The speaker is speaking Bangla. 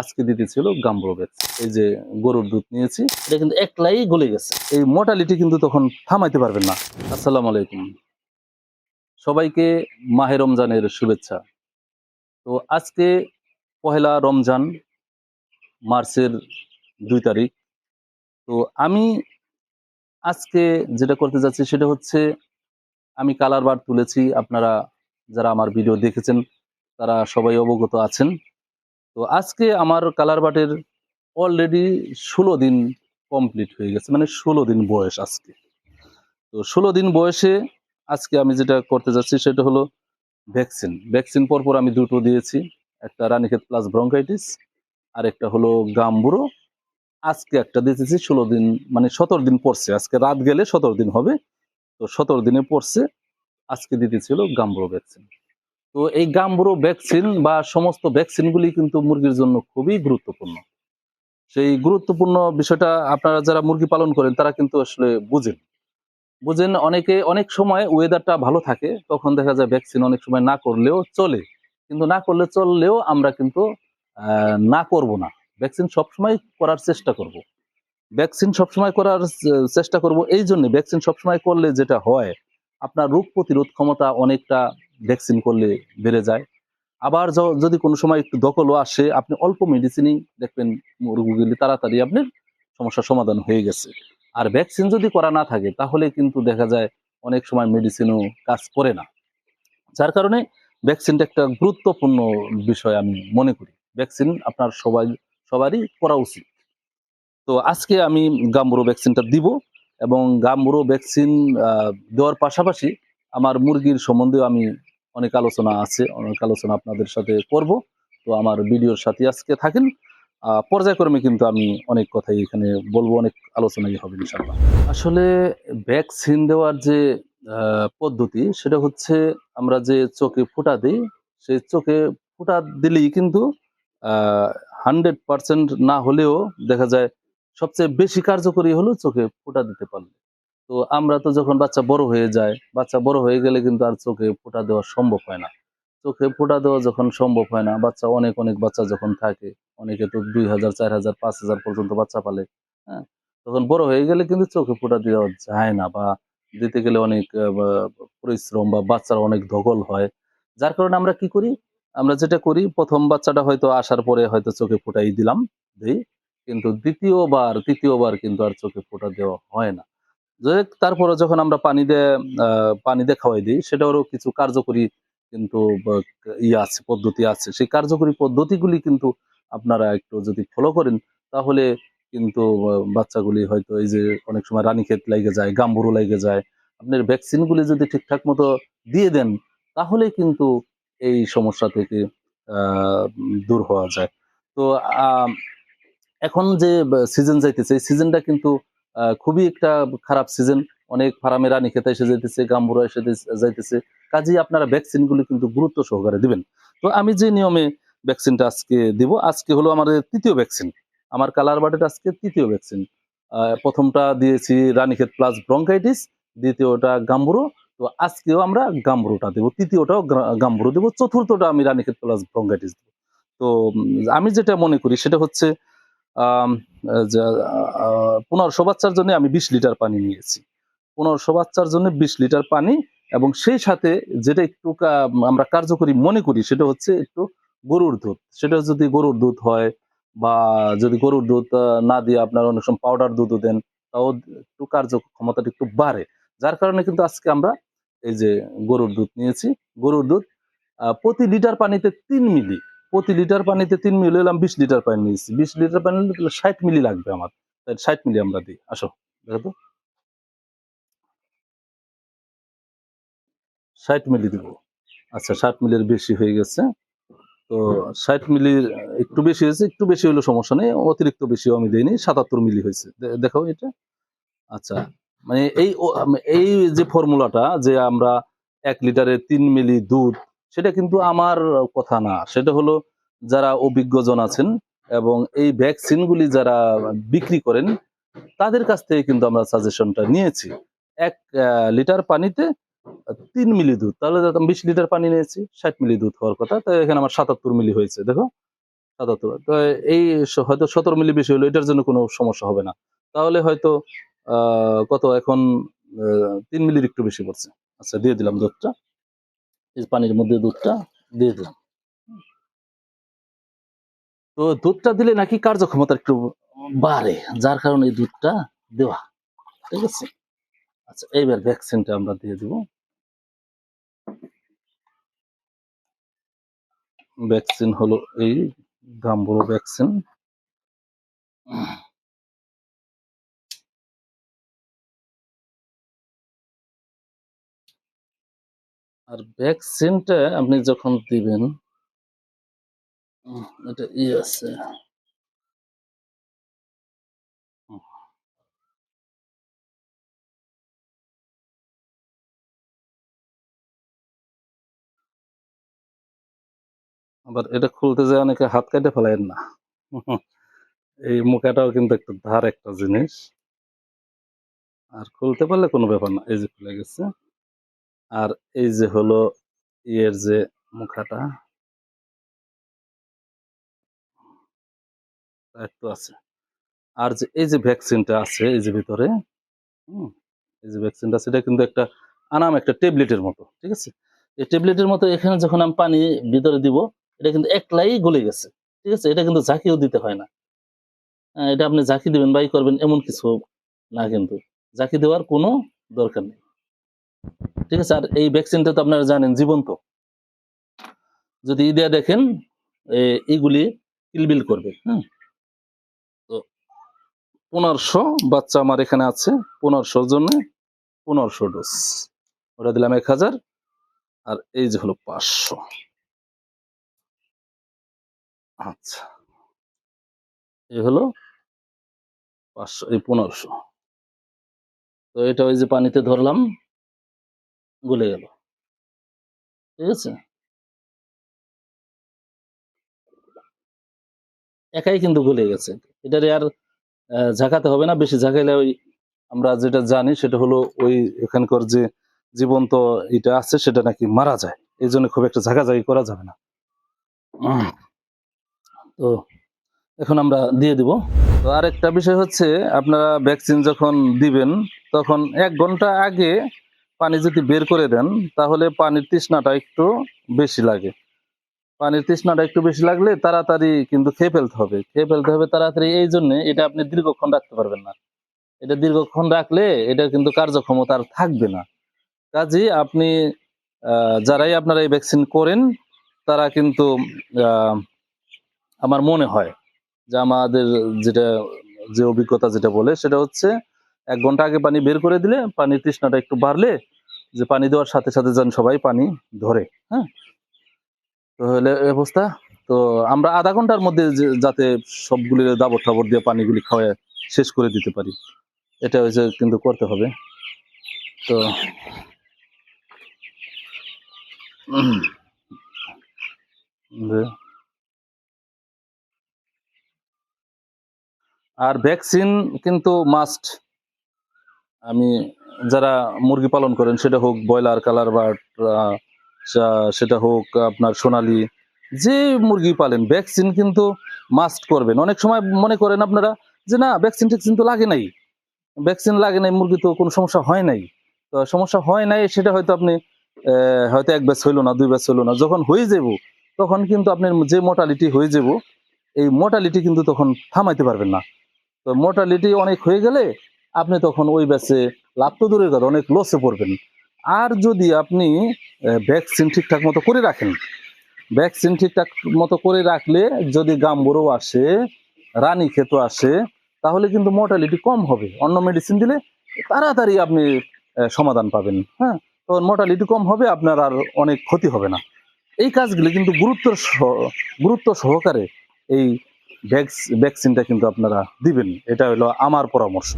আজকে দিতে ছিল গাম্বুরোভেক্স এই যে গরুর দুধ নিয়েছি, এটা কিন্তু একলাই গলে গেছে। এই মোটালিটি কিন্তু তখন থামাইতে পারবেন না। আসসালামু আলাইকুম। সবাইকে মাহে রমজানের শুভেচ্ছা। তো আজকে পহেলা রমজান, মার্চের দুই তারিখ। তো আমি আজকে যেটা করতে যাচ্ছি সেটা হচ্ছে, আমি কালার বার তুলেছি। আপনারা যারা আমার ভিডিও দেখেছেন, তারা সবাই অবগত আছেন। তো আজকে আমার কালার বাটের অলরেডি ষোলো দিন কমপ্লিট হয়ে গেছে মানে ষোলো দিন বয়স আজকে। তো ষোলো দিন বয়সে আজকে আমি যেটা করতে যাচ্ছি সেটা হলো ভ্যাকসিন ভ্যাকসিন পরপর আমি দুটো দিয়েছি, একটা রানীক্ষেত প্লাস ব্রঙ্কাইটিস আর একটা হলো গাম্বুরো আজকে একটা দিতেছি ষোলো দিন মানে সতেরো দিন পড়ছে আজকে রাত গেলে সতেরো দিন হবে, তো সতেরো দিনে পড়ছে আজকে দিতেছিল গাম্বুরো ভ্যাকসিন তো এই গাম্বুরো ভ্যাকসিন বা সমস্ত ভ্যাকসিনগুলি কিন্তু মুরগির জন্য খুবই গুরুত্বপূর্ণ। সেই গুরুত্বপূর্ণ বিষয়টা আপনারা যারা মুরগি পালন করেন, তারা কিন্তু আসলে বুঝেন। বুঝেন অনেকে, অনেক সময় ওয়েদারটা ভালো থাকে, তখন দেখা যায় ভ্যাকসিন অনেক সময় না করলেও চলে। কিন্তু না করলে চললেও আমরা কিন্তু না করব না। ভ্যাকসিন সবসময় করার চেষ্টা করব। ভ্যাকসিন সবসময় করার চেষ্টা করব। এই জন্য ভ্যাকসিন সবসময় করলে যেটা হয়, আপনার রোগ প্রতিরোধ ক্ষমতা অনেকটা ভ্যাকসিন করলে বেড়ে যায়। আবার যদি কোনো সময় একটু দখলও আসে, আপনি অল্প মেডিসিনই দেখবেন রোগগুলি তাড়াতাড়ি আপনার সমস্যার সমাধান হয়ে গেছে। আর ভ্যাকসিন যদি করা না থাকে, তাহলে কিন্তু দেখা যায় অনেক সময় মেডিসিনও কাজ করে না। যার কারণে ভ্যাকসিনটা একটা গুরুত্বপূর্ণ বিষয় আমি মনে করি। ভ্যাকসিন আপনার সবাই, সবারই করা উচিত। তো আজকে আমি গাম্বুরো ভ্যাকসিনটা দিব এবং গাম্বুরো ভ্যাকসিন দেওয়ার পাশাপাশি আমার মুরগির সম্বন্ধেও আমি অনেক আলোচনা আছে, অনেক আলোচনা আপনাদের সাথে করব। তো আমার ভিডিওর সাথে আজকে থাকেন। পর্যায়ক্রমে কিন্তু আমি অনেক কথাই এখানে বলব, অনেক আলোচনাই হবে ইনশাল্লাহ আসলে ভ্যাকসিন দেওয়ার যে পদ্ধতি, সেটা হচ্ছে আমরা যে চোখে ফোঁটা দিই, সেই চোখে ফোঁটা দিলেই কিন্তু হান্ড্রেড পার্সেন্ট না হলেও দেখা যায় সবচেয়ে বেশি কার্যকরী হলো চোখে ফোঁটা দিতে পারলে। তো আমরা তো যখন বাচ্চা বড় হয়ে যায়, বাচ্চা বড় হয়ে গেলে কিন্তু আর চোখে ফোঁটা দেওয়া সম্ভব হয় না। চোখে ফোঁটা দেওয়া যখন সম্ভব হয় না, বাচ্চা অনেক অনেক বাচ্চা যখন থাকে, অনেকে তো দুই হাজার, চার হাজার, পাঁচ হাজার পর্যন্ত বাচ্চা পালে হ্যাঁ? তখন বড় হয়ে গেলে কিন্তু চোখে ফোঁটা দেওয়া যায় না বা দিতে গেলে অনেক পরিশ্রম বা বাচ্চার অনেক ধকল হয়। যার কারণে আমরা কি করি? আমরা যেটা করি, প্রথম বাচ্চাটা হয়তো আসার পরে হয়তো চোখে ফোঁটাই দিলাম, দিই। কিন্তু দ্বিতীয়বার, তৃতীয়বার কিন্তু আর চোখে ফোঁটা দেওয়া হয় না। যে তারপরে যখন আমরা পানি দিয়ে পানি দিয়ে খাওয়াই দিই, সেটারও কিছু কার্যকরী কিন্তু ইয়ে আছে, পদ্ধতি আছে। সেই কার্যকরী পদ্ধতিগুলি কিন্তু আপনারা একটু যদি ফলো করেন, তাহলে কিন্তু বাচ্চাগুলি হয়তো এই যে অনেক সময় রানীক্ষেত লাগে যায় গাম্বুরু লাগে যায়, আপনার ভ্যাকসিনগুলি যদি ঠিকঠাক মতো দিয়ে দেন তাহলে কিন্তু এই সমস্যা থেকে দূর হওয়া যায়। তো এখন যে সিজন যাইতেছে, এই সিজনটা কিন্তু খুবই একটা খারাপ সিজন অনেক ফার্মে রানী খেতে এসে যাইতেছে, গাম্বুরা এসে যাইতেছে কাজেই আপনারা ভ্যাকসিনগুলি কিন্তু গুরুত্ব সহকারে দিবেন। তো আমি যে নিয়মে ভ্যাকসিনটা আজকে দিব, আজকে হলো আমাদের তৃতীয় ভ্যাকসিন। আমার কালার বাটের আজকে তৃতীয় ভ্যাকসিন। প্রথমটা দিয়েছি রানীক্ষেত প্লাস ব্রঙ্কাইটিস, দ্বিতীয়টা গাম্বুরো। তো আজকেও আমরা গাম্বুরোটা দেবো, তৃতীয়টাও গাম্বুরো দেবো, চতুর্থটা আমি রানীক্ষেত প্লাস ব্রঙ্কাইটিস দেবো। তো আমি যেটা মনে করি সেটা হচ্ছে পনেরোশো বাচ্চার জন্য আমি বিশ লিটার পানি নিয়েছি। পনেরোশো বাচ্চার জন্য বিশ লিটার পানি এবং সেই সাথে যেটা একটু আমরা কার্যকরী মনে করি সেটা হচ্ছে একটু গরুর দুধ। সেটা যদি গরুর দুধ হয় বা যদি গরুর দুধ না দিয়ে আপনার অনেক সময় পাউডার দুধও দেন, তাও একটু কার্যক্ষমতাটা একটু বাড়ে। যার কারণে কিন্তু আজকে আমরা এই যে গরুর দুধ নিয়েছি। গরুর দুধ প্রতি লিটার পানিতে তিন মিলি প্রতি লিটার পানিতে তিন মিলি হলাম বিশ লিটার পানি নিয়েছি। বিশ লিটার পানি ষাট মিলি লাগবে আমার। ষাট মিলি আমরা দিই। আসো, দেখো তো। ষাট মিলি দিব। আচ্ছা ষাট মিলির বেশি হয়ে গেছে। তো ষাট মিলির একটু বেশি হয়েছে, একটু বেশি হলে সমস্যা নেই। অতিরিক্ত বেশিও আমি দিইনি, সাতাত্তর মিলি হয়েছে। দেখো এটা। আচ্ছা মানে এই এই যে ফর্মুলাটা যে আমরা এক লিটারে তিন মিলি দুধ সেটা কিন্তু আমার কথা না। সেটা হলো যারা অভিজ্ঞজন আছেন এবং এই ভ্যাকসিনগুলি যারা বিক্রি করেন, তাদের কাছ থেকে কিন্তু আমরা সাজেশনটা নিয়েছি। এক লিটার পানিতে তিন মিলি দুধ। তাহলে বিশ লিটার পানি নিয়েছি, ষাট মিলি দুধ হওয়ার কথা। তো এখানে আমার সাতাত্তর মিলি হয়েছে, দেখো। সাতাত্তর। তো এই হয়তো সতেরো মিলি বেশি হলো, এটার জন্য কোনো সমস্যা হবে না। তাহলে হয়তো কত এখন তিন মিলির একটু বেশি পড়ছে। আচ্ছা দিয়ে দিলাম দুধটা। এই পানির মধ্যে দুধটা দিয়ে দিলাম। তো দুধটা দিলে নাকি কার্যক্ষমতা একটু বাড়ে, যার কারণে এই দুধটা দেওয়া, ঠিক আছে? আচ্ছা এইবার ভ্যাকসিনটা আমরা দিয়ে দিব। ভ্যাকসিন হলো এই গাম্বুরো ভ্যাকসিন। আর ভ্যাকসিনটা আপনি যখন দিবেন এটা ই আছে। আবার এটা খুলতে যায় অনেকে হাত কেটে ফেলায় না। এই মুখাটাও কিন্তু একটু ধার একটা জিনিস। আর খুলতে পারলে কোনো ব্যাপার না, এই যে খুলে গেছে। আর এই যে হলো ইয়ের যে মুখাটা একটু আছে। আর যে এই যে ভ্যাকসিনটা আছে এই যে ভিতরে হুম, এই যে ভ্যাকসিনটা আছে এটা কিন্তু একটা আনাম একটা ট্যাবলেটের মতো ঠিক আছে? এই ট্যাবলেটের মতো এখানে যখন আমি পানি ভিতরে দিব এটা কিন্তু একলাই গলে গেছে ঠিক আছে? এটা কিন্তু ঝাঁকিও দিতে হয় না। এটা আপনি ঝাঁকি দিবেন বাই করবেন এমন কিছু না কিন্তু। ঝাঁকি দেওয়ার কোনো দরকার নেই। ঠিক আছে? আর এই ভ্যাকসিনটা তো আপনারা জানেন, জীবন্ত। যদি ই দেখেন এইগুলি কিলবিল করবে হ্যাঁ তো পনেরোশো বাচ্চা আমার এখানে আছে, পনেরোশোর জন্য পনেরোশো ডোজ ওটা দিলাম এক হাজার, আর এই যে হলো পাঁচশো। আচ্ছা। এই হলো পাঁচশো, এই পনেরোশো। তো এটা ওই যে পানিতে ধরলাম গলে গেল। ঠিক আছে? একাই কিন্তু গলে গেছে। এটারে আর ঝাঁকাতে হবে না। বেশি ঝাঁকাইলে ওই আমরা যেটা জানি সেটা হলো ওই এখানকার যে জীবন্ত এটা আছে সেটা নাকি মারা যায়। এই জন্য খুব একটা ঝাঁকাঝাঁকি করা যাবে না। তো এখন আমরা দিয়ে দিব। তো আরেকটা বিষয় হচ্ছে, আপনারা ভ্যাকসিন যখন দিবেন, তখন এক ঘণ্টা আগে পানি যদি বের করে দেন, তাহলে পানির তৃষ্ণাটা একটু বেশি লাগে। পানির তৃষ্ণাটা একটু বেশি লাগলে তাড়াতাড়ি কিন্তু খেয়ে ফেলতে হবে। খেয়ে ফেলতে হবে তাড়াতাড়ি এই জন্য এটা আপনি দীর্ঘক্ষণ রাখতে পারবেন না। এটা দীর্ঘক্ষণ রাখলে এটা কিন্তু কার্যক্ষমতা আর থাকবে না। কাজে আপনি যারাই আপনারা এই ভ্যাকসিন করেন, তারা কিন্তু আমার মনে হয় যে আমাদের যেটা, যে অভিজ্ঞতা যেটা বলে সেটা হচ্ছে এক ঘণ্টা আগে পানি বের করে দিলে পানির তৃষ্ণাটা একটু বাড়লে যে পানি দেওয়ার সাথে সাথে যেন সবাই পানি ধরে হ্যাঁ? তো হলে অবস্থা। তো আমরা আধা ঘণ্টার মধ্যে যাতে সবগুলি দাবর টাবর দিয়ে পানিগুলি খাওয়ায় শেষ করে দিতে পারি। এটা হচ্ছে কিন্তু করতে হবে। তো আর ভ্যাকসিন কিন্তু মাস্ট। আমি যারা মুরগি পালন করেন সেটা হোক ব্রয়লার কালার বা আহ, সেটা হোক আপনার সোনালি যে মুরগি পালেন ভ্যাকসিন কিন্তু মাস্ট করবেন। অনেক সময় মনে করেন আপনারা যে না ভ্যাকসিন ট্যাকসিন তো লাগে নাই। ভ্যাকসিন লাগে নাই মুরগি তো কোনো সমস্যা হয় নাই। তো সমস্যা হয় নাই সেটা হয়তো আপনি হয়তো এক ব্যাচ হইল না দুই ব্যাচ হইল না যখন হয়ে যাব তখন কিন্তু আপনার যে মোটালিটি হয়ে যাব এই মোটালিটি কিন্তু তখন থামাইতে পারবেন না। তো মোটালিটি অনেক হয়ে গেলে আপনি তখন ওই ব্যাচে লাভ তো দূরের কথা, অনেক লসে পড়বেন। আর যদি আপনি ভ্যাকসিন ঠিকঠাক মতো করে রাখেন ভ্যাকসিন ঠিকঠাক মতো করে রাখলে যদি গাম্বুরও আসে রানী খেতো আসে, তাহলে কিন্তু মর্টালিটি কম হবে। অন্য মেডিসিন দিলে তাড়াতাড়ি আপনি সমাধান পাবেন হ্যাঁ? তখন মর্টালিটি কম হবে, আপনার আর অনেক ক্ষতি হবে না। এই কাজগুলি কিন্তু গুরুত্ব গুরুত্ব সহকারে এই ভ্যাকস ভ্যাকসিনটা কিন্তু আপনারা দিবেন। এটা হলো আমার পরামর্শ।